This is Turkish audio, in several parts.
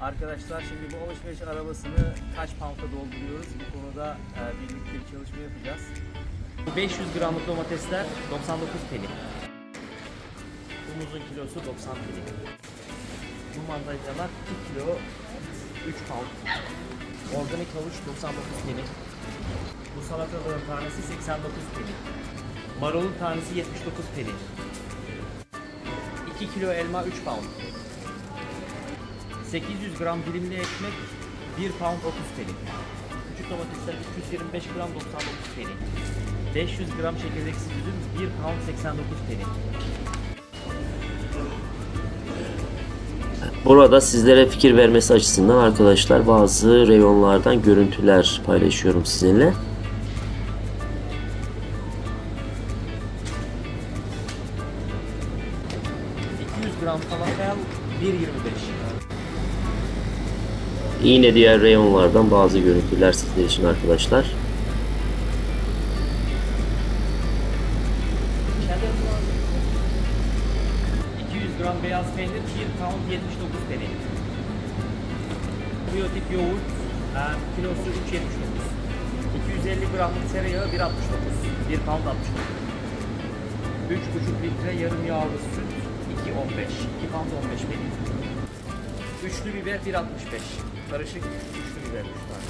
Arkadaşlar şimdi bu alışveriş arabasını kaç pound'a dolduruyoruz? Bu konuda e, birlikte bir çalışma yapacağız. 500 gramlık domatesler 99 peni. Humuzun kilosu 90 peni. Bu mandalinalar 2 kilo 3 pound. Organik havuç 99 peni. Bu salatalığın tanesi 89 peni. Marulun tanesi 79 peni. 2 kilo elma 3 pound. 800 gram dilimli ekmek 1 pound 30 peni. Küçük domatesler 325 gram 99 peni. 500 gram çekirdeksiz üzüm 1 pound 89 peni. Burada sizlere fikir vermesi açısından arkadaşlar bazı reyonlardan görüntüler paylaşıyorum sizinle. 200 gram falafel 1.25. Yine diğer reyonlardan bazı görüntüler sizler için arkadaşlar. Cheddar var. 200 gram beyaz peynir 1 pound 79 peni. Biyotik yoğurt kilosu 3.79. 250 gramlık tereyağı 1.69. 1 pound 69. 3,5 litre yarım yağlı süt 2.15. 2 pound 15 peni. Üçlü biber 1.65. Karışık üçlü biber 3 tane.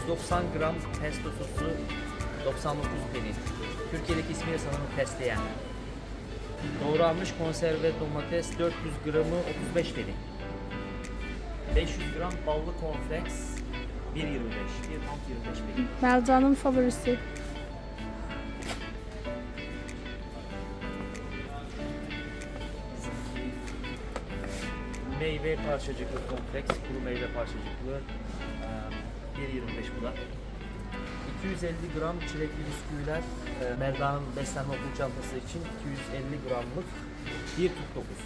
190 gram pesto sosu 99 peni. Türkiye'deki ismiyle sanırım fesleğen. Doğranmış konserve domates 400 gramı 35 peni. 500 gram ballı cornflakes 1.25. 1 pound 25 peni. Melda'nın favorisi. Meyve parçacıklı kompleks, kuru meyve parçacıklı eee, 1.25 bu da. 250 gram çilekli bisküviler, eee, Melda'nın beslenme okul çantası için 250 gramlık 1.49.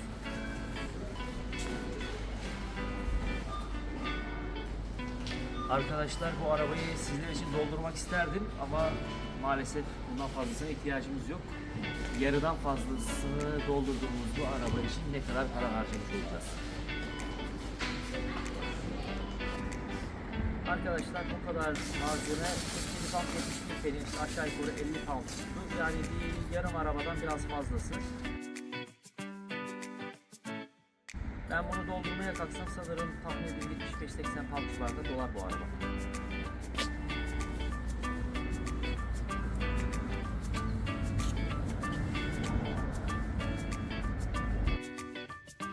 Arkadaşlar bu arabayı sizler için doldurmak isterdim ama maalesef bundan fazlasına ihtiyacımız yok. Yarıdan fazlasını doldurduğumuz bu araba için ne kadar para harcamış olacağız? Arkadaşlar bu kadar malzeme 47 pound 71 peni işte aşağı yukarı 50 pound tuttu. Yani bir yarım arabadan biraz fazlası. Ben bunu doldurmaya kalksam sanırım tahmin ediyorum 75-80 pound civarında dolar bu araba.